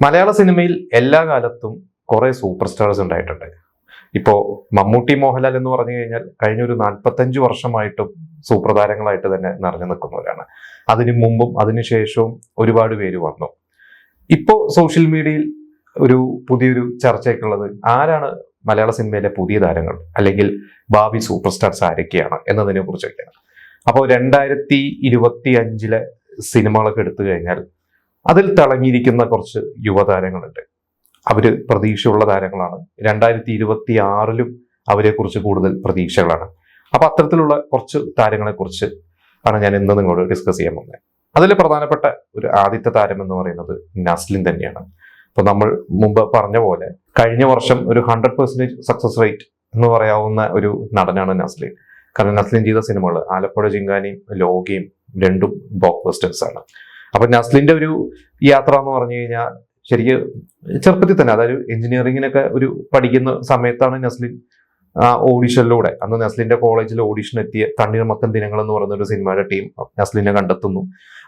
മലയാള സിനിമയിൽ എല്ലാ കാലത്തും കുറേ സൂപ്പർ സ്റ്റാർസ് ഉണ്ടായിട്ടുണ്ട്. ഇപ്പോ മമ്മൂട്ടി മോഹൻലാൽ എന്ന് പറഞ്ഞു കഴിഞ്ഞാൽ കഴിഞ്ഞൊരു നാൽപ്പത്തഞ്ച് വർഷമായിട്ടും സൂപ്പർ താരങ്ങളായിട്ട് തന്നെ നിറഞ്ഞു നിൽക്കുന്നവരാണ്. അതിനു മുമ്പും അതിനുശേഷവും ഒരുപാട് പേര് വന്നു. ഇപ്പോ സോഷ്യൽ മീഡിയയിൽ ഒരു പുതിയൊരു ചർച്ചയൊക്കെ ഉള്ളത് ആരാണ് മലയാള സിനിമയിലെ പുതിയ താരങ്ങൾ? അല്ലെങ്കിൽ ഭാവി സൂപ്പർ സ്റ്റാർസ് ആരൊക്കെയാണ് എന്നതിനെ കുറിച്ചൊക്കെയാണ്. അപ്പോൾ രണ്ടായിരത്തി ഇരുപത്തി അഞ്ചിലെ സിനിമകളൊക്കെ എടുത്തു കഴിഞ്ഞാൽ അതിൽ തിളങ്ങിയിരിക്കുന്ന കുറച്ച് യുവതാരങ്ങളുണ്ട്. അവർ പ്രതീക്ഷയുള്ള താരങ്ങളാണ്. രണ്ടായിരത്തി ഇരുപത്തി ആറിലും അവരെ കുറിച്ച് കൂടുതൽ പ്രതീക്ഷകളാണ്. അപ്പൊ അത്തരത്തിലുള്ള കുറച്ച് താരങ്ങളെക്കുറിച്ച് ആണ് ഞാൻ ഇന്ന് നിങ്ങളോട് ഡിസ്കസ് ചെയ്യാൻ പോകുന്നത്. അതിൽ പ്രധാനപ്പെട്ട ഒരു ആദ്യത്തെ താരം എന്ന് പറയുന്നത് നസ്ലിൻ തന്നെയാണ്. അപ്പോൾ നമ്മൾ മുമ്പ് പറഞ്ഞ പോലെ കഴിഞ്ഞ വർഷം ഒരു ഹൺഡ്രഡ് പെർസെന്റേജ് സക്സസ് റേറ്റ് എന്ന് പറയാവുന്ന ഒരു നടനാണ് നസ്ലിൻ. കാരണം നസ്ലിൻ ചെയ്ത സിനിമകൾ ആലപ്പുഴ ജിങ്കാനിയും ലോകയും രണ്ടും ബോക്ക് ബസ്റ്റേഴ്സ് ആണ്. അപ്പൊ നസ്ലിന്റെ ഒരു യാത്ര എന്ന് പറഞ്ഞു കഴിഞ്ഞാൽ ശരിക്കും ചെറുപ്പത്തിൽ തന്നെ അതായത് എഞ്ചിനീയറിങ്ങിനൊക്കെ ഒരു പഠിക്കുന്ന സമയത്താണ് നസ്ലിൻ ഓഡിഷനിലൂടെ. അന്ന് നസ്ലിന്റെ കോളേജിൽ ഓഡിഷൻ എത്തിയ തണ്ണീർമത്തൻ ദിനങ്ങൾ എന്ന് പറയുന്ന ഒരു സിനിമയുടെ ടീം നസ്ലിനെ കണ്ടെത്തുന്നു.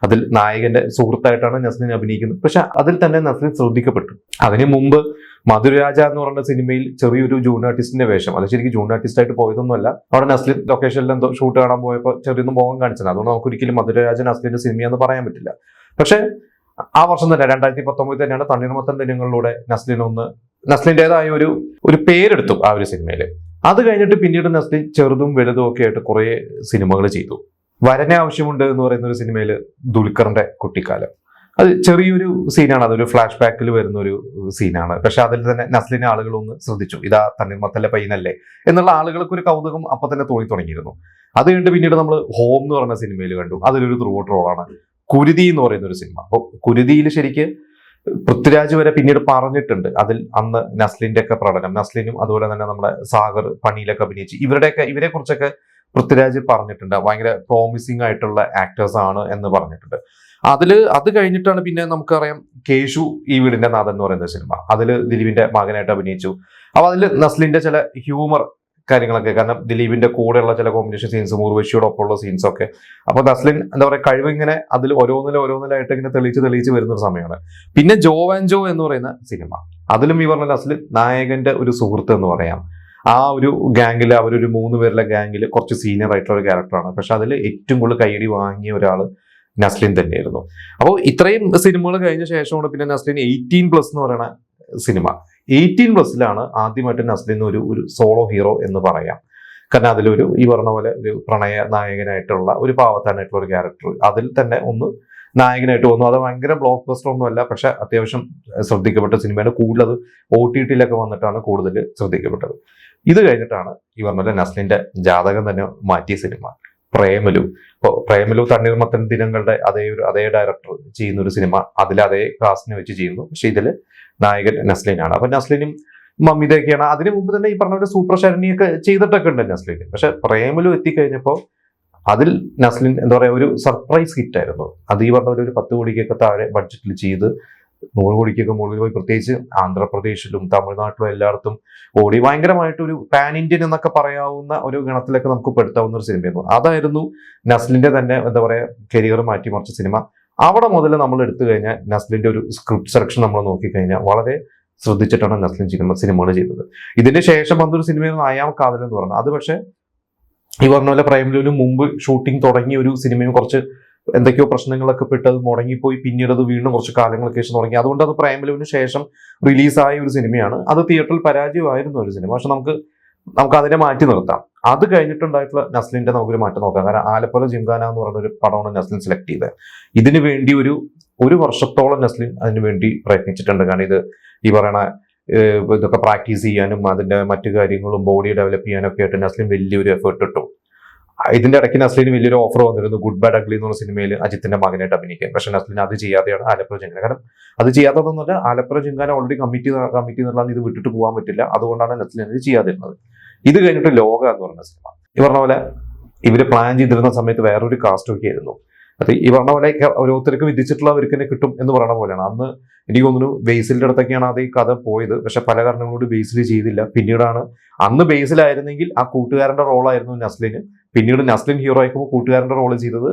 അതിൽ നായകന്റെ സുഹൃത്തായിട്ടാണ് നസ്ലിൻ അഭിനയിക്കുന്നത്. പക്ഷെ അതിൽ തന്നെ നസ്ലിൻ ശ്രദ്ധിക്കപ്പെട്ടു. അതിനു മുമ്പ് മധുരരാജ എന്ന് പറയുന്ന സിനിമയിൽ ചെറിയൊരു ജൂൺ ആർട്ടിസ്റ്റിന്റെ വേഷം. അത് ശരിക്കും ജൂൺ ആർട്ടിസ്റ്റ് ആയിട്ട് പോയതൊന്നുമല്ല. അവിടെ നസ്ലിൻ ലൊക്കേഷനിൽ എന്തോ ഷൂട്ട് കാണാൻ പോയപ്പോൾ ചെറിയൊന്നും പോകാൻ കാണിച്ചത്. അതുകൊണ്ട് നമുക്ക് ഒരിക്കലും മധുരരാജ നസ്ലിന്റെ സിനിമയെന്ന് പറയാൻ പറ്റില്ല. പക്ഷെ ആ വർഷം തന്നെ രണ്ടായിരത്തി പത്തൊമ്പതിൽ തന്നെയാണ് തണ്ണീർമത്തൻ ദിനങ്ങളിലൂടെ നസ്ലിൻ ഒന്ന് നസ്ലിന്റെതായ ഒരു ഒരു പേരെടുത്തു ആ ഒരു സിനിമയിൽ അത് കഴിഞ്ഞിട്ട് പിന്നീട് നസ്തി ചെറുതും വലുതും ഒക്കെ ആയിട്ട് കുറേ സിനിമകൾ ചെയ്തു. വരനെ ആവശ്യമുണ്ട് എന്ന് പറയുന്ന ഒരു സിനിമയിൽ ദുൽഖറിന്റെ കുട്ടിക്കാലം. അത് ചെറിയൊരു സീനാണ് അതൊരു ഫ്ലാഷ് ബാക്കിൽ വരുന്ന ഒരു സീനാണ്. പക്ഷെ അതിൽ തന്നെ നസ്ലിനെ ആളുകൾ ഒന്ന് ശ്രദ്ധിച്ചു. ഇതാ തണ്ണീർമത്തല്ലേ പയ്യനല്ലേ? എന്നുള്ള ആളുകൾക്ക് ഒരു കൗതുകം അപ്പൊ തന്നെ തോന്നി തുടങ്ങിയിരുന്നു. അത് കഴിഞ്ഞിട്ട് പിന്നീട് നമ്മൾ ഹോം എന്ന് പറഞ്ഞ സിനിമയിൽ കണ്ടു. അതിലൊരു ത്രൂട്ട് റോളാണ് കുരുതി എന്ന് പറയുന്ന ഒരു സിനിമ. അപ്പോൾ കുരുതിയിൽ ശരിക്ക് പൃഥ്വിരാജ് വരെ പിന്നീട് പറഞ്ഞിട്ടുണ്ട്. അതിൽ അന്ന് നസ്ലിന്റെ ഒക്കെ പ്രകടനം. നസ്ലിനും അതുപോലെ തന്നെ നമ്മുടെ സാഗർ പണിയിലൊക്കെ അഭിനയിച്ച് ഇവരുടെയൊക്കെ ഇവരെ കുറിച്ചൊക്കെ പൃഥ്വിരാജ് പറഞ്ഞിട്ടുണ്ട്. ഭയങ്കര പ്രോമിസിംഗ് ആയിട്ടുള്ള ആക്ടേഴ്സ് ആണ് എന്ന് പറഞ്ഞിട്ടുണ്ട്. അതിൽ അത് കഴിഞ്ഞിട്ടാണ് പിന്നെ നമുക്കറിയാം കേശു ഈ വീടിന്റെ നാഥൻ എന്ന് പറയുന്ന സിനിമ. അതിൽ ദിലീപിന്റെ മകനായിട്ട് അഭിനയിച്ചു. അപ്പൊ അതിൽ നസ്ലിന്റെ ചില ഹ്യൂമർ കാര്യങ്ങളൊക്കെ. കാരണം ദിലീപിന്റെ കൂടെയുള്ള ചില കോമ്പിനേഷൻ സീൻസും ഉർവശിയോടൊപ്പമുള്ള സീൻസ് സീൻസൊക്കെ അപ്പൊ നസ്ലിൻ എന്താ പറയുക കഴിവ് ഇങ്ങനെ അതിൽ ഓരോന്നിലും ഓരോന്നിലായിട്ട് ഇങ്ങനെ തെളിയിച്ച് തെളിയിച്ച് വരുന്ന ഒരു സമയമാണ്. പിന്നെ ജോ ആൻഡ് ജോ എന്ന് പറയുന്ന സിനിമ. അതിലും ഈ പറഞ്ഞ നസ്ലിൻ നായകന്റെ ഒരു സുഹൃത്ത് എന്ന് പറയാം. ആ ഒരു ഗാംഗിൽ അവരൊരു മൂന്ന് പേരിലെ ഗാംഗിൽ കുറച്ച് സീനിയർ ആയിട്ടുള്ള ഒരു ക്യാരക്ടറാണ് പക്ഷെ അതിൽ ഏറ്റവും കൂടുതൽ കൈയടി വാങ്ങിയ ഒരാൾ നസ്ലിൻ തന്നെയായിരുന്നു. അപ്പോൾ ഇത്രയും സിനിമകൾ കഴിഞ്ഞ ശേഷമാണ് പിന്നെ നസ്ലിൻ എയ്റ്റീൻ പ്ലസ് എന്ന് പറയുന്ന സിനിമ. എയ്റ്റീൻ പ്ലസ്സിലാണ് ആദ്യമായിട്ട് നസ്ലിൻ ഒരു ഒരു സോളോ ഹീറോ എന്ന് പറയാം. കാരണം അതിലൊരു ഈ പറഞ്ഞ പോലെ ഒരു പ്രണയ നായകനായിട്ടുള്ള ഒരു പാവത്താനായിട്ടുള്ള ഒരു ക്യാരക്ടർ അതിൽ തന്നെ ഒന്ന് നായകനായിട്ട് വന്നു. അത് ഭയങ്കര ബ്ലോക്ക് ബസ്റ്റർ ഒന്നുമല്ല പക്ഷെ അത്യാവശ്യം ശ്രദ്ധിക്കപ്പെട്ട സിനിമയാണ്. കൂടുതൽ അത് ഒ ടി ടിയിലൊക്കെ വന്നിട്ടാണ് കൂടുതൽ ശ്രദ്ധിക്കപ്പെട്ടത്. ഇത് കഴിഞ്ഞിട്ടാണ് ഈ പറഞ്ഞ പോലെ നസ്ലിന്റെ ജാതകം തന്നെ മാറ്റിയ സിനിമ. പ്രേമലു. ഇപ്പോൾ പ്രേമലു തണ്ണീർമത്തൻ ദിനങ്ങളുടെ അതേ ഒരു അതേ ഡയറക്ടർ ചെയ്യുന്ന ഒരു സിനിമ അതിൽ അതേ കാസ്റ്റിനെ വെച്ച് ചെയ്യുന്നു. പക്ഷെ ഇതിൽ നായകൻ നസ്ലിനാണ്. അപ്പൊ നസ്ലിനും മമിതയൊക്കെയാണ് അതിനു മുമ്പ് തന്നെ ഈ പറഞ്ഞ സൂപ്പർ ശരണിയൊക്കെ ചെയ്തിട്ടൊക്കെ ഉണ്ട് നസ്ലിന്. പക്ഷെ പ്രേമലു എത്തിക്കഴിഞ്ഞപ്പോൾ അതിൽ നസ്ലിൻ എന്താ പറയാ ഒരു സർപ്രൈസ് ഹിറ്റ് ആയിരുന്നു. അത് ഈ പറഞ്ഞ ഒരു പത്ത് കോടിക്കൊക്കെ താഴെ ബഡ്ജറ്റിൽ ചെയ്ത് നൂറ് കോടിക്കൊക്കെ മുകളിൽ പോയി. പ്രത്യേകിച്ച് ആന്ധ്രാപ്രദേശിലും തമിഴ്നാട്ടിലും എല്ലായിടത്തും ഓടി. ഭയങ്കരമായിട്ട് ഒരു പാൻ ഇന്ത്യൻ എന്നൊക്കെ പറയാവുന്ന ഒരു ഗണത്തിലൊക്കെ നമുക്ക് പെടുത്താവുന്ന ഒരു സിനിമയായിരുന്നു അതായിരുന്നു നസ്ലിന്റെ തന്നെ എന്താ പറയാ കരിയർ മാറ്റിമറിച്ച സിനിമ അവിടെ മുതൽ നമ്മൾ എടുത്തു കഴിഞ്ഞാൽ നസ്ലിന്റെ ഒരു സ്ക്രിപ്റ്റ് സെലക്ഷൻ നമ്മൾ നോക്കിക്കഴിഞ്ഞാൽ വളരെ ശ്രദ്ധിച്ചിട്ടാണ് നസ്ലിൻ സിനിമ സിനിമകൾ ചെയ്തത്. ഇതിന് ശേഷം വന്നൊരു സിനിമയായിരുന്നു അയാം കാതൽ എന്ന് പറഞ്ഞത്. അത് പക്ഷേ ഈ പറഞ്ഞ പോലെ പ്രേമലുവിന് മുമ്പ് ഷൂട്ടിംഗ് തുടങ്ങിയ ഒരു സിനിമയും കുറച്ച് എന്തൊക്കെയോ പ്രശ്നങ്ങളൊക്കെ പെട്ട് അത് മുടങ്ങിപ്പോയി. പിന്നീട് അത് വീണ്ടും കുറച്ച് കാലങ്ങൾക്ക് ശേഷം തുടങ്ങി. അതുകൊണ്ട് അത് പ്രേമലുവിന് ശേഷം റിലീസായ ഒരു സിനിമയാണ്. അത് തിയേറ്ററിൽ പരാജയമായിരുന്നു ഒരു സിനിമ. പക്ഷെ നമുക്ക് നമുക്ക് അതിനെ മാറ്റി നിർത്താം. അത് കഴിഞ്ഞിട്ടുണ്ടായിട്ടുള്ള നസ്ലിന്റെ നമുക്കൊരു മാറ്റം നോക്കാം. കാരണം ആലപ്പുഴ ജിംഖാന എന്ന് പറയുന്ന ഒരു പടമാണ് നസ്ലിൻ സെലക്ട് ചെയ്തത്. ഇതിനു വേണ്ടി ഒരു ഒരു വർഷത്തോളം നസ്ലിൻ അതിനു വേണ്ടി പ്രയത്നിച്ചിട്ടുണ്ട്. കാരണം ഇത് ഈ പറയണ ഇതൊക്കെ പ്രാക്ടീസ് ചെയ്യാനും അതിന്റെ മറ്റു കാര്യങ്ങളും ബോഡി ഡെവലപ്പ് ചെയ്യാനൊക്കെ ആയിട്ട് നസ്ലിൻ വലിയൊരു എഫേർട്ട് ഇട്ടു. ഇതിന്റെ ഇടയ്ക്ക് നസ്ലിന് വലിയൊരു ഓഫർ വന്നിരുന്നു ഗുഡ് ബാഡ് അഗ്ലി എന്ന് പറഞ്ഞ സിനിമയിൽ അജിത്തിന്റെ മകനായിട്ട് അഭിനയിക്കാൻ. പക്ഷെ നസ്ലിന് അത് ചെയ്യാതെയാണ് ആലപ്പുഴ ജിങ്കാന കാരണം അത് ചെയ്യാത്തതൊന്നുമല്ല ആലപ്പുഴ ജിങ്കാന ഓൾറെഡി കമ്മിറ്റി കമ്മിറ്റി എന്നുള്ളതാണ് ഇത് വിട്ടിട്ട് പോകാൻ പറ്റില്ല. അതുകൊണ്ടാണ് നസ്ലിൻ അത് ചെയ്യാതിരുന്നത്. ഇത് കഴിഞ്ഞിട്ട് ലോക എന്ന് പറഞ്ഞ സിനിമ. ഈ പറഞ്ഞ പോലെ ഇവർ പ്ലാൻ ചെയ്തിരുന്ന സമയത്ത് വേറൊരു കാസ്റ്റ് ഒക്കെ ആയിരുന്നു. അത് ഈ പറഞ്ഞ പോലെ ഓരോരുത്തർക്ക് വിധിച്ചിട്ടുള്ളവർക്ക് തന്നെ കിട്ടും എന്ന് പറയുന്ന പോലെയാണ്. അന്ന് എനിക്ക് തോന്നുന്നു ബേസിലിന്റെ അടുത്തൊക്കെയാണ് അത് ഈ കഥ പോയത്. പക്ഷെ പല കാരണങ്ങളോട് ബേസിൽ ചെയ്തില്ല. പിന്നീടാണ് അന്ന് ബേസിലായിരുന്നെങ്കിൽ ആ കൂട്ടുകാരന്റെ റോളായിരുന്നു നസ്ലിന് പിന്നീട് നസ്ലിൻ ഹീറോ ആയിക്കുമ്പോൾ കൂട്ടുകാരന്റെ റോൾ ചെയ്തത്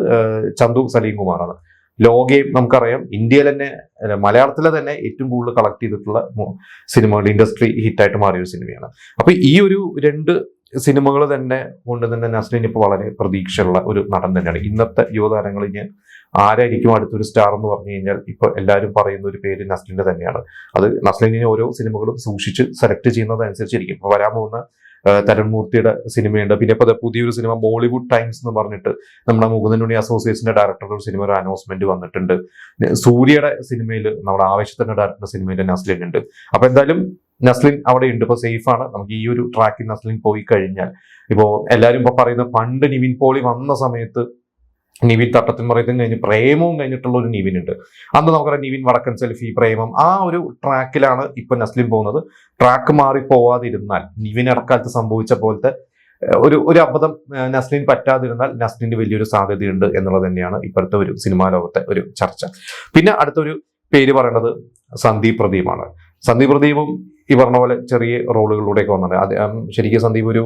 ചന്തു സലീം കുമാറാണ് ലോകയും നമുക്കറിയാം ഇന്ത്യയിൽ തന്നെ മലയാളത്തിലെ തന്നെ ഏറ്റവും കൂടുതൽ കളക്ട് ചെയ്തിട്ടുള്ള സിനിമകൾ ഇൻഡസ്ട്രി ഹിറ്റായിട്ട് മാറിയ ഒരു സിനിമയാണ്. അപ്പോൾ ഈ ഒരു രണ്ട് സിനിമകൾ തന്നെ കൊണ്ട് തന്നെ നസ്ലിൻ ഇപ്പോൾ വളരെ പ്രതീക്ഷയുള്ള ഒരു നടൻ തന്നെയാണ്. ഇന്നത്തെ യുവതാരങ്ങളിൽ ആരായിരിക്കും അടുത്തൊരു സ്റ്റാർ എന്ന് പറഞ്ഞു കഴിഞ്ഞാൽ ഇപ്പോൾ എല്ലാവരും പറയുന്ന ഒരു പേര് നസ്ലിന്റെ തന്നെയാണ്. അത് നസ്ലിനെ ഓരോ സിനിമകളും സൂക്ഷിച്ച് സെലക്ട് ചെയ്യുന്നതനുസരിച്ചിരിക്കും ഇപ്പൊ വരാൻ പോകുന്ന തരുൺമൂർത്തിയുടെ സിനിമയുണ്ട്. പിന്നെ ഇപ്പോൾ പുതിയൊരു സിനിമ ബോളിവുഡ് ടൈംസ് എന്ന് പറഞ്ഞിട്ട് നമ്മുടെ മുകുന്ദനുണി അസോസിയേഷന്റെ ഡയറക്ടറുടെ സിനിമ ഒരു അനൗൺസ്മെന്റ് വന്നിട്ടുണ്ട്. സൂര്യയുടെ സിനിമയിൽ നമ്മുടെ ആവേശത്തിന്റെ ഡയറക്ടറുടെ സിനിമയിൽ നസ്ലിൻ ഉണ്ട്. അപ്പോൾ എന്തായാലും നസ്ലിൻ അവിടെ ഉണ്ട്. ഇപ്പോൾ സേഫ് ആണ്. നമുക്ക് ഈ ഒരു ട്രാക്കിൽ നസ്ലിൻ പോയി കഴിഞ്ഞാൽ. ഇപ്പോൾ എല്ലാവരും ഇപ്പോൾ പറയുന്ന പണ്ട് നിവിൻ പോളി വന്ന സമയത്ത് നിവിൻ തട്ടത്തിൻ മറയത്തും കഴിഞ്ഞ് പ്രേമവും കഴിഞ്ഞിട്ടുള്ള ഒരു നിവിൻ ഉണ്ട് അന്ന് നമുക്കറിയാം നിവിൻ വടക്കൻ സെൽഫി പ്രേമം ആ ഒരു ട്രാക്കിലാണ് ഇപ്പൊ നസ്ലിം പോകുന്നത്. ട്രാക്ക് മാറി പോവാതിരുന്നാൽ നിവിൻ ഇടക്കാലത്ത് സംഭവിച്ച പോലത്തെ ഒരു ഒരു അബദ്ധം നസ്ലിൻ പറ്റാതിരുന്നാൽ നസ്ലിന് വലിയൊരു സാധ്യതയുണ്ട് എന്നുള്ളത് തന്നെയാണ് ഇപ്പോഴത്തെ ഒരു സിനിമാ ലോകത്തെ ഒരു ചർച്ച. പിന്നെ അടുത്തൊരു പേര് പറയുന്നത് സന്ദീപ് പ്രദീപാണ്. സന്ദീപ് പ്രദീപും ഈ പറഞ്ഞ പോലെ ചെറിയ റോളുകളിലൂടെയൊക്കെ വന്നിട്ടുണ്ട്. ശരിക്കും സന്ദീപ് ഒരു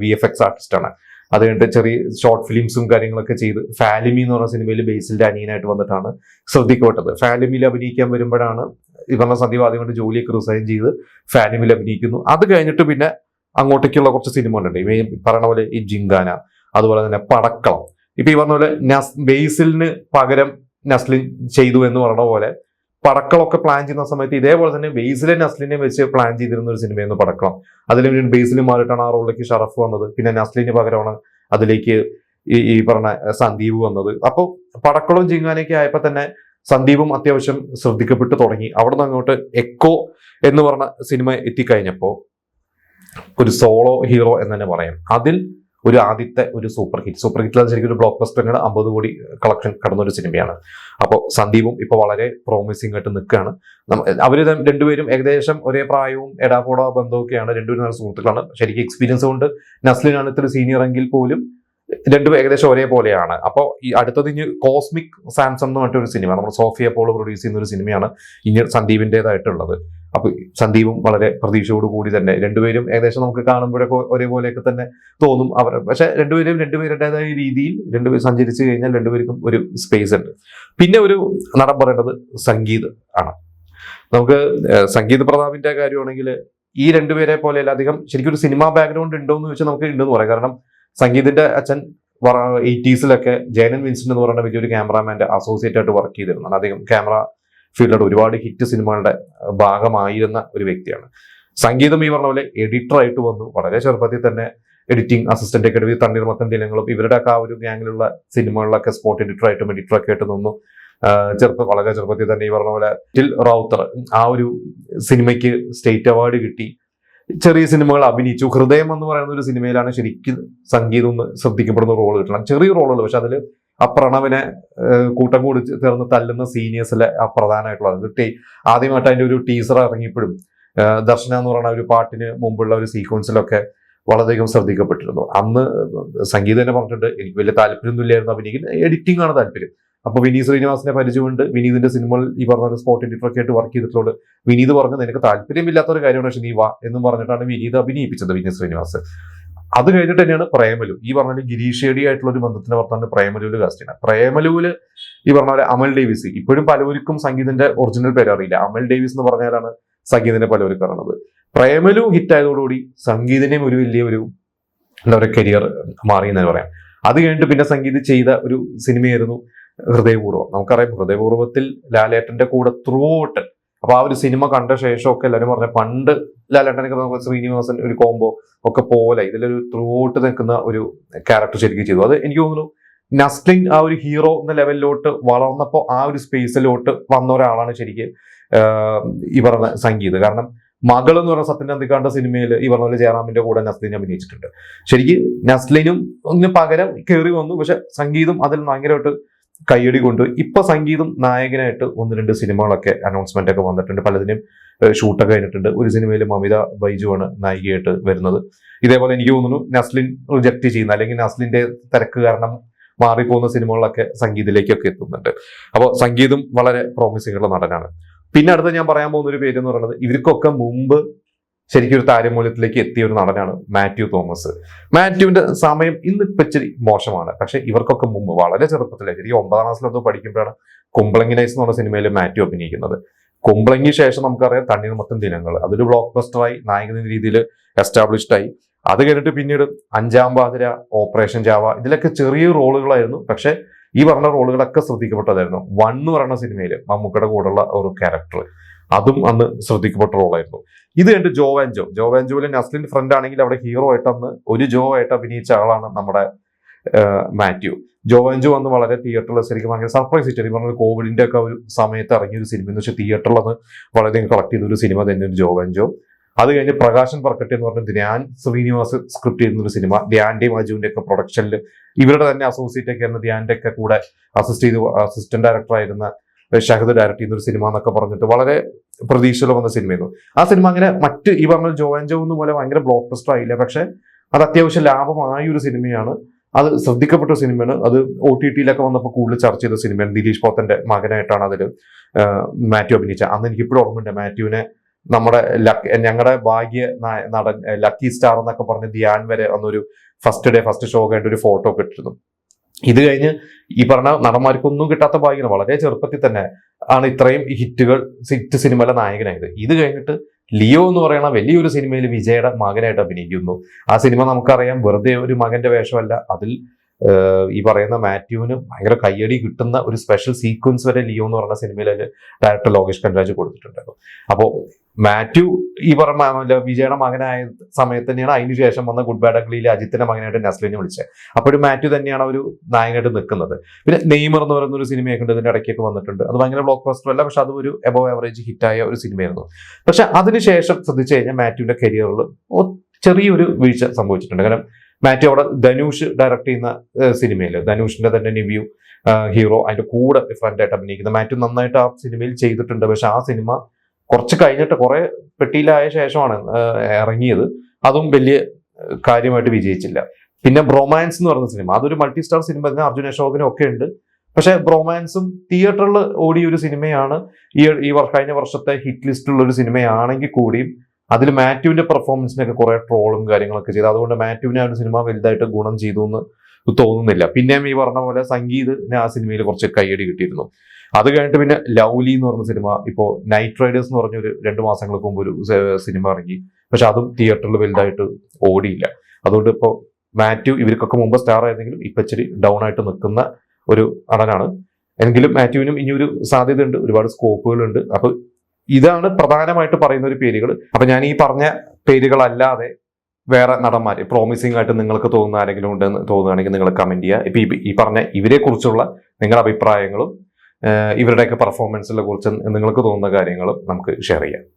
വി എഫ് എക്സ് ആർട്ടിസ്റ്റാണ് അത് കഴിഞ്ഞിട്ട് ചെറിയ ഷോർട്ട് ഫിലിംസും കാര്യങ്ങളൊക്കെ ചെയ്ത്. ഫാലിമി എന്ന് പറഞ്ഞ സിനിമയിൽ ബേസിലിന്റെ അനിയനായിട്ട് വന്നിട്ടാണ് ശ്രദ്ധിക്കപ്പെട്ടത്. ഫാലിമിയിൽ അഭിനയിക്കാൻ വരുമ്പോഴാണ് ഈ പറഞ്ഞ സന്ദീപ് ആദ്യം കൊണ്ട് ജോലിയൊക്കെ റിസൈൻ ചെയ്ത് ഫാലിമിയിൽ അഭിനയിക്കുന്നു. അത് കഴിഞ്ഞിട്ട് പിന്നെ അങ്ങോട്ടേക്കുള്ള കുറച്ച് സിനിമകളുണ്ട് ഈ പറയണ പോലെ ഈ ജിങ്കാന അതുപോലെ തന്നെ പടക്കളം. ഇപ്പൊ ഈ പറഞ്ഞ പോലെ ബേസിലിന് പകരം നസ്ലിൻ ചെയ്തു എന്ന് പറഞ്ഞ പോലെ പടക്കളമൊക്കെ പ്ലാൻ ചെയ്യുന്ന സമയത്ത് ഇതേപോലെ തന്നെ ബേസിലെ നസ്ലിനെ വെച്ച് പ്ലാൻ ചെയ്തിരുന്ന ഒരു സിനിമയെന്ന് പടക്കളം. അതിൽ ബേസിൽ മാറിയിട്ടാണ് ആ റോളിലേക്ക് ഷറഫ് വന്നത്. പിന്നെ നസ്ലിന് പകരമാണ് അതിലേക്ക് ഈ ഈ പറഞ്ഞ സന്ദീപ് വന്നത്. അപ്പോൾ പടക്കളവും ചിങ്ങാനൊക്കെ ആയപ്പോൾ തന്നെ സന്ദീപും അത്യാവശ്യം ശ്രദ്ധിക്കപ്പെട്ടു തുടങ്ങി. അവിടെ നിന്ന് അങ്ങോട്ട് എക്കോ എന്ന് പറഞ്ഞ സിനിമ എത്തിക്കഴിഞ്ഞപ്പോൾ ഒരു സോളോ ഹീറോ എന്ന് തന്നെ പറയാം. അതിൽ ഒരു ആദ്യത്തെ ഒരു സൂപ്പർ ഹിറ്റ്. സൂപ്പർ ഹിറ്റ് എന്ന് ശരിക്കും ഒരു ബ്ലോക്ക് ബസ്റ്ററിന് അമ്പത് കോടി കളക്ഷൻ കടന്ന ഒരു സിനിമയാണ്. അപ്പോൾ സന്ദീപും ഇപ്പോൾ വളരെ പ്രോമിസിംഗ് ആയിട്ട് നിൽക്കുകയാണ്. അവർ രണ്ടുപേരും ഏകദേശം ഒരേ പ്രായവും എടാപോട ബന്ധമൊക്കെയാണ് രണ്ടുപേരും നല്ല സുഹൃത്തുക്കളാണ്. ശരിക്കും എക്സ്പീരിയൻസ് കൊണ്ട് നസ്ലിനാണ് ഇത്ര സീനിയർ എങ്കിൽ പോലും രണ്ടും ഏകദേശം ഒരേപോലെയാണ് അപ്പോൾ ഈ അടുത്തത് ഇനി കോസ്മിക് സാംസൺ എന്ന് പറഞ്ഞിട്ടൊരു സിനിമ നമ്മൾ സോഫിയ പോൾ പ്രൊഡ്യൂസ് ചെയ്യുന്ന ഒരു സിനിമയാണ് ഇനി സന്ദീപിന്റെതായിട്ടുള്ളത് അപ്പൊ സന്ദീപും വളരെ പ്രതീക്ഷയോട് കൂടി തന്നെ രണ്ടുപേരും ഏകദേശം നമുക്ക് കാണുമ്പോഴൊക്കെ ഒരേപോലെയൊക്കെ തന്നെ തോന്നും അവർ. പക്ഷെ രണ്ടുപേരും രണ്ടുപേരുടേതായ രീതിയിൽ രണ്ടുപേരും സഞ്ചരിച്ചു കഴിഞ്ഞാൽ രണ്ടുപേർക്കും ഒരു സ്പേസ് ഉണ്ട്. പിന്നെ ഒരു നടൻ പറയേണ്ടത് സംഗീത് ആണ്. നമുക്ക് സംഗീത് പ്രതാപിന്റെ കാര്യമാണെങ്കിൽ ഈ രണ്ടുപേരെ പോലെ അധികം ശരിക്കും ഒരു സിനിമാ ബാക്ക്ഗ്രൗണ്ട് ഉണ്ടോ എന്ന് വെച്ചാൽ നമുക്ക് ഉണ്ടെന്ന് പറയാം. കാരണം സംഗീതിന്റെ അച്ഛൻ എയ്റ്റീസിലൊക്കെ ജയനൻ വിൻസെന്റ് എന്ന് പറയുന്ന വലിയൊരു ക്യാമറാമാന്റെ അസോസിയേറ്റ് ആയിട്ട് വർക്ക് ചെയ്തിരുന്നു അദ്ദേഹം ക്യാമറ ഫീൽഡിൽ ഒരുപാട് ഹിറ്റ് സിനിമകളുടെ ഭാഗമായിരുന്ന ഒരു വ്യക്തിയാണ്. സംഗീതം ഈ പറഞ്ഞ പോലെ എഡിറ്റർ ആയിട്ട് വന്നു. വളരെ ചെറുപ്പത്തിൽ തന്നെ എഡിറ്റിംഗ് അസിസ്റ്റന്റ് എടുത്ത് തണ്ണീർമത്തൻ ദിനങ്ങളും ഇവരുടെ ഒക്കെ ആ ഒരു ഗ്യാങ്ങിലുള്ള സിനിമകളിലൊക്കെ സ്പോട്ട് എഡിറ്റർ ഒക്കെ ആയിട്ട് നിന്നു. ചെറുപ്പം വളരെ ചെറുപ്പത്തിൽ തന്നെ ഈ പറഞ്ഞ പോലെ ടിൽ റൗത്തർ ആ ഒരു സിനിമയ്ക്ക് സ്റ്റേറ്റ് അവാർഡ് കിട്ടി. ചെറിയ സിനിമകൾ അഭിനയിച്ചു. ഹൃദയം എന്ന് പറയുന്ന ഒരു സിനിമയിലാണ് ശരിക്കും സംഗീതം ഒന്ന് ശ്രദ്ധിക്കപ്പെടുന്ന റോൾ കിട്ടണം. ചെറിയ റോളുകൾ പക്ഷെ അതിൽ ആ പ്രണവിനെ കൂട്ടം കൂടി ചേർന്ന് തല്ലുന്ന സീനിയേഴ്സിലെ ആ പ്രധാനമായിട്ടുള്ള ടീ ആദ്യമായിട്ട് അതിന്റെ ഒരു ടീസർ ഇറങ്ങിയപ്പോഴും ദർശന എന്ന് പറയുന്ന ഒരു പാട്ടിന് മുമ്പുള്ള ഒരു സീക്വൻസിലൊക്കെ വളരെയധികം ശ്രദ്ധിക്കപ്പെട്ടിരുന്നു. അന്ന് സംഗീതം തന്നെ പറഞ്ഞിട്ടുണ്ട് എനിക്ക് വലിയ താല്പര്യമൊന്നും ഇല്ലായിരുന്നു അഭിനയിക്കും എഡിറ്റിംഗ് ആണ് താല്പര്യം. അപ്പോൾ വിനീത് ശ്രീനിവാസിനെ പരിചയമുണ്ട്. വിനീതിന്റെ സിനിമകൾ ഈ പറഞ്ഞ സ്പോട്ട് എഡിറ്ററൊക്കെ ആയിട്ട് വർക്ക് ചെയ്തിട്ടുള്ളത് വിനീത് പറഞ്ഞത് നിനക്ക് താല്പര്യമില്ലാത്ത ഒരു കാര്യമാണ് പക്ഷെ നീ വാ എന്നും പറഞ്ഞിട്ടാണ് വിനീത് അഭിനയിപ്പിച്ചത് വിനീത് ശ്രീനിവാസ്. അത് കഴിഞ്ഞിട്ട് തന്നെയാണ് പ്രേമലു. ഈ പറഞ്ഞ ഗിരീഷേടി ആയിട്ടുള്ള ഒരു ബന്ധത്തിന്റെ പുറത്താണ് പ്രേമലുവിൽ കാസ്റ്റ് ചെയ്യുന്നത്. പ്രേമലുവിൽ ഈ പറഞ്ഞ പോലെ അമൽ ഡേവിസ്. ഇപ്പോഴും പലവർക്കും സംഗീതന്റെ ഒറിജിനൽ പേര് അറിയില്ല. അമൽ ഡേവിസ് എന്ന് പറഞ്ഞാലാണ് സംഗീതിന്റെ പലവർക്കും അറിയുന്നത് പ്രേമലു ഹിറ്റ് ആയതോടുകൂടി സംഗീതിന്റെയും ഒരു വലിയ ഒരു എന്താ പറയുക കരിയർ മാറി എന്ന് പറയാം. അത് കഴിഞ്ഞിട്ട് പിന്നെ സംഗീത് ചെയ്ത ഒരു സിനിമയായിരുന്നു ഹൃദയപൂർവം. നമുക്കറിയാം ഹൃദയപൂർവത്തിൽ ലാലേട്ടന്റെ കൂടെ ത്രൂ ഔട്ട് അപ്പൊ ആ ഒരു സിനിമ കണ്ട ശേഷം ഒക്കെ എല്ലാവരും പറഞ്ഞ പണ്ട് ലാലേട്ടനൊക്കെ നമുക്ക് ശ്രീനിവാസൻ ഒരു കോംബോ ഒക്കെ പോലെ ഇതിലൊരു ത്രൂ ഔട്ട് നിൽക്കുന്ന ഒരു ക്യാരക്ടർ ശരിക്കും ചെയ്തു. അത് എനിക്ക് തോന്നുന്നു നസ്ലിൻ ആ ഒരു ഹീറോ എന്ന ലെവലിലോട്ട് വളർന്നപ്പോൾ ആ ഒരു സ്പേസിലോട്ട് വന്ന ഒരാളാണ് ശരിക്ക് ഈ പറഞ്ഞ സംഗീത്. കാരണം മകൾ എന്ന് പറഞ്ഞ സത്യൻ അന്തിക്കാണ്ട സിനിമയിൽ ഈ പറഞ്ഞ പോലെ ജയറാമിന്റെ കൂടെ നസ്ലിൻ അഭിനയിച്ചിട്ടുണ്ട്. ശരിക്കും നസ്ലിനും ഒന്ന് പകരം കയറി വന്നു. പക്ഷെ സംഗീതം അതിൽ ഭയങ്കരമായിട്ട് കയ്യടി കൊണ്ട് ഇപ്പൊ സംഗീതം നായകനായിട്ട് ഒന്ന് രണ്ട് സിനിമകളൊക്കെ അനൗൺസ്മെന്റ് ഒക്കെ വന്നിട്ടുണ്ട്. പലതിനും ഷൂട്ടൊക്കെ കഴിഞ്ഞിട്ടുണ്ട്. ഒരു സിനിമയിൽ മമിത ബൈജു ആണ് നായികയായിട്ട് വരുന്നത്. ഇതേപോലെ എനിക്ക് തോന്നുന്നു നസ്ലിൻ റിജക്ട് ചെയ്യുന്ന അല്ലെങ്കിൽ നസ്ലിന്റെ തിരക്ക് കാരണം മാറിപ്പോകുന്ന സിനിമകളൊക്കെ സംഗീതത്തിലേക്കൊക്കെ എത്തുന്നുണ്ട്. അപ്പോൾ സംഗീതം വളരെ പ്രോമിസിംഗ് ഉള്ള നടനാണ്. പിന്നെ അടുത്ത് ഞാൻ പറയാൻ പോകുന്ന ഒരു പേര് എന്ന് പറയുന്നത് ഇവർക്കൊക്കെ മുമ്പ് ശരിക്കും ഒരു താരമൂല്യത്തിലേക്ക് എത്തിയ ഒരു നടനാണ് മാത്യു തോമസ്. മാത്യുവിന്റെ സമയം ഇന്ന് ഇപ്പൊ ഇച്ചിരി മോശമാണ്. പക്ഷെ ഇവർക്കൊക്കെ മുമ്പ് വളരെ ചെറുപ്പത്തിലെ ശരിക്കും ഒമ്പതാം ക്ലാസ്സിലെന്തോ പഠിക്കുമ്പോഴാണ് കുമ്പളങ്ങി നൈസ് എന്ന് പറഞ്ഞ സിനിമയിൽ മാത്യു അഭിനയിക്കുന്നത്. കുമ്പളങ്ങി ശേഷം നമുക്കറിയാം തണ്ണീർമത്തൻ ദിനങ്ങൾ. അതൊരു ബ്ലോക്ക് ബസ്റ്ററായി നായകൻ രീതിയിൽ എസ്റ്റാബ്ലിഷ്ഡ് ആയി. അത് കഴിഞ്ഞിട്ട് പിന്നീട് അഞ്ചാം പാതിര ഓപ്പറേഷൻ ജാവ ഇതിലൊക്കെ ചെറിയ റോളുകളായിരുന്നു. പക്ഷെ ഈ പറഞ്ഞ റോളുകളൊക്കെ ശ്രദ്ധിക്കപ്പെട്ടതായിരുന്നു. വൺ എന്ന് പറയുന്ന സിനിമയിൽ മമ്മൂക്കയുടെ കൂടെയുള്ള ഒരു ക്യാരക്ടർ അതും അന്ന് ശ്രദ്ധിക്കപ്പെട്ട റോളായിരുന്നു. ഇത് കണ്ട് Jo and Jo Jo and Naslen friend ആണെങ്കിൽ അവിടെ ഹീറോ ആയിട്ട് അന്ന് ഒരു ജോ ആയിട്ട് അഭിനയിച്ച ആളാണ് നമ്മുടെ മാത്യു. ജോ ആൻഡ് അന്ന് വളരെ തിയേറ്ററിൽ ശരിക്കും ഭയങ്കര സർപ്രൈസ് ഇട്ടു പറഞ്ഞാൽ പറഞ്ഞ കോവിഡിന്റെ ഒക്കെ ഒരു സമയത്ത് ഇറങ്ങിയ ഒരു സിനിമ എന്ന് വെച്ചാൽ തിയേറ്ററിൽ അത് വളരെയധികം കളക്ട് ചെയ്ത ഒരു സിനിമ തന്നെ ഒരു ജോ ആൻഡ് അത് കഴിഞ്ഞ് പ്രകാശൻ പറക്കട്ടെ എന്ന് പറഞ്ഞ ധ്യാൻ ശ്രീനിവാസ് സ്ക്രിപ്റ്റ് ചെയ്യുന്ന ഒരു സിനിമ ധ്യാന്റെയും അജുവിന്റെ ഒക്കെ പ്രൊഡക്ഷനിൽ ഇവരുടെ തന്നെ അസോസിയേറ്റ് ഒക്കെ ആയിരുന്ന ധ്യാന്റെ ഒക്കെ കൂടെ അസിസ്റ്റ് ചെയ്ത് അസിസ്റ്റന്റ് ഡയറക്ടർ ആയിരുന്ന ഷഹദ് ഡയറക്ട് ചെയ്യുന്ന ഒരു സിനിമ എന്നൊക്കെ പറഞ്ഞിട്ട് വളരെ പ്രതീക്ഷയിൽ വന്ന സിനിമയായിരുന്നു ആ സിനിമ അങ്ങനെ മറ്റ് ഈ പറഞ്ഞ ജോ ആൻഡ് ജോ എന്ന് പോലെ ഭയങ്കര ബ്ലോക്ക് ബസ്റ്റർ ആയില്ല. പക്ഷെ അത് അത്യാവശ്യം ലാഭമായ ഒരു സിനിമയാണ് അത് ശ്രദ്ധിക്കപ്പെട്ട സിനിമയാണ് അത് ഒ ടി ടിയിലൊക്കെ വന്നപ്പോൾ കൂടുതൽ ചർച്ച ചെയ്ത സിനിമയാണ് ദിലീഷ് പോത്തന്റെ മകനായിട്ടാണ് അതിൽ മാത്യു അഭിനയിച്ചത്. അന്ന് എനിക്ക് ഇപ്പോഴും ഓർമ്മയുണ്ട് മാത്യുവിനെ നമ്മുടെ ലക്ക് ഞങ്ങളുടെ ഭാഗ്യ നടൻ ലക്കി സ്റ്റാർ എന്നൊക്കെ പറഞ്ഞ് ധ്യാൻ വരെ അന്നൊരു ഫസ്റ്റ് ഡേ ഫസ്റ്റ് ഷോ കഴിഞ്ഞിട്ട് ഒരു ഫോട്ടോ ഒക്കെ ഇട്ടിരുന്നു. ഇത് കഴിഞ്ഞ് ഈ പറഞ്ഞ നടന്മാർക്കൊന്നും കിട്ടാത്ത ഭാഗ്യം. വളരെ ചെറുപ്പത്തിൽ തന്നെ ആണ് ഇത്രയും ഹിറ്റുകൾ ഹിറ്റ് സിനിമയിലെ നായകനായത്. ഇത് കഴിഞ്ഞിട്ട് ലിയോ എന്ന് പറയുന്ന വലിയൊരു സിനിമയിൽ വിജയുടെ മകനായിട്ട് അഭിനയിക്കുന്നു. ആ സിനിമ നമുക്കറിയാം വെറുതെ ഒരു മകന്റെ വേഷമല്ല. അതിൽ ഈ പറയുന്ന മാത്യുവിന് ഭയങ്കര കയ്യടി കിട്ടുന്ന ഒരു സ്പെഷ്യൽ സീക്വൻസ് വരെ ലിയോ എന്ന് പറഞ്ഞ സിനിമയിൽ ഡയറക്ടർ ലോകേഷ് കൻരാജ് കൊടുത്തിട്ടുണ്ടായിരുന്നു. അപ്പോൾ മാത്യു ഈ പറഞ്ഞ വിജയുടെ മകനായ സമയത്ത് തന്നെയാണ് അതിന് ശേഷം വന്ന ഗുഡ് ബാഡ് അഗ്ലിയിൽ അജിത്തിന്റെ മകനായിട്ട് നസ്ലിനെ വിളിച്ചത്. അപ്പോഴും മാത്യു തന്നെയാണ് ഒരു നായകനായിട്ട് നിൽക്കുന്നത്. പിന്നെ നെയ്മർ എന്ന് പറയുന്ന ഒരു സിനിമയൊക്കെ ഉണ്ട് ഇതിന്റെ ഇടയ്ക്കൊക്കെ വന്നിട്ടുണ്ട്. അത് ഭയങ്കര ബ്ലോക്ക് ബസ്റ്റർ അല്ല പക്ഷെ അത് ഒരു എബോ ആവറേജ് ഹിറ്റായ ഒരു സിനിമയായിരുന്നു പക്ഷെ അതിനുശേഷം ശ്രദ്ധിച്ചു കഴിഞ്ഞാൽ മാത്യുവിന്റെ കരിയറിൽ ചെറിയൊരു വീഴ്ച സംഭവിച്ചിട്ടുണ്ട്. കാരണം മാത്യു അവിടെ ധനുഷ് ഡയറക്ട് ചെയ്യുന്ന സിനിമയിൽ ധനുഷിന്റെ തന്നെ നിവ്യൂ ഹീറോ അതിന്റെ കൂടെ ഡിഫറന്റ് ആയിട്ട് അഭിനയിക്കുന്നത്. മാത്യു നന്നായിട്ട് ആ സിനിമയിൽ ചെയ്തിട്ടുണ്ട്. പക്ഷെ ആ സിനിമ കുറച്ച് കഴിഞ്ഞിട്ട് കുറെ പെട്ടിയിലായ ശേഷമാണ് ഇറങ്ങിയത്. അതും വലിയ കാര്യമായിട്ട് വിജയിച്ചില്ല. പിന്നെ ബ്രോമാൻസ് എന്ന് പറയുന്ന സിനിമ. അതൊരു മൾട്ടി സ്റ്റാർ സിനിമ തന്നെ. അർജുൻ അശോകനും ഒക്കെ ഉണ്ട്. പക്ഷെ ബ്രോമാൻസും തിയേറ്ററിൽ ഓടിയ ഒരു സിനിമയാണ്. ഈ ഈ കഴിഞ്ഞ വർഷത്തെ ഹിറ്റ് ലിസ്റ്റിലുള്ള ഒരു സിനിമയാണെങ്കിൽ കൂടിയും അതിൽ മാത്യുവിന്റെ പെർഫോമൻസിനൊക്കെ കുറെ ട്രോളും കാര്യങ്ങളൊക്കെ ചെയ്തു. അതുകൊണ്ട് മാത്യുവിനെ ആ ഒരു സിനിമ വലുതായിട്ട് ഗുണം ചെയ്തു എന്ന് തോന്നുന്നില്ല. പിന്നെയും ഈ പറഞ്ഞ പോലെ സംഗീതിന് ആ സിനിമയിൽ കുറച്ച് കയ്യടി കിട്ടിയിരുന്നു. അത് കഴിഞ്ഞിട്ട് പിന്നെ ലൗലി എന്ന് പറഞ്ഞ സിനിമ ഇപ്പോൾ നൈറ്റ് റൈഡേഴ്സ് എന്ന് പറഞ്ഞ ഒരു രണ്ട് മാസങ്ങൾക്ക് മുമ്പ് ഒരു സിനിമ ഇറങ്ങി. പക്ഷെ അതും തിയേറ്ററിൽ വലുതായിട്ട് ഓടിയില്ല. അതുകൊണ്ട് ഇപ്പോൾ മാത്യു ഇവർക്കൊക്കെ മുമ്പ് സ്റ്റാർ ആയിരുന്നെങ്കിലും ഇപ്പൊ ഇച്ചിരി ഡൗൺ ആയിട്ട് നിൽക്കുന്ന ഒരു നടനാണ്. എങ്കിലും മാത്യുവിനും ഇനിയൊരു സാധ്യതയുണ്ട്. ഒരുപാട് സ്കോപ്പുകളുണ്ട് അപ്പൊ ഇതാണ് പ്രധാനമായിട്ട് പറയുന്ന ഒരു പേരുകൾ. അപ്പൊ ഞാൻ ഈ പറഞ്ഞ പേരുകളല്ലാതെ വേറെ നടന്മാർ പ്രോമിസിംഗ് ആയിട്ട് നിങ്ങൾക്ക് തോന്നുന്ന ആരെങ്കിലും ഉണ്ടെന്ന് തോന്നുകയാണെങ്കിൽ നിങ്ങൾ കമന്റ് ചെയ്യുക. ഇപ്പൊ ഈ- പറഞ്ഞ ഇവരെ കുറിച്ചുള്ള നിങ്ങളുടെ അഭിപ്രായങ്ങളും ഇവരുടെയൊക്കെ പെർഫോമൻസിനെ കുറിച്ച് നിങ്ങൾക്ക് തോന്നുന്ന കാര്യങ്ങളും നമുക്ക് ഷെയർ ചെയ്യാം.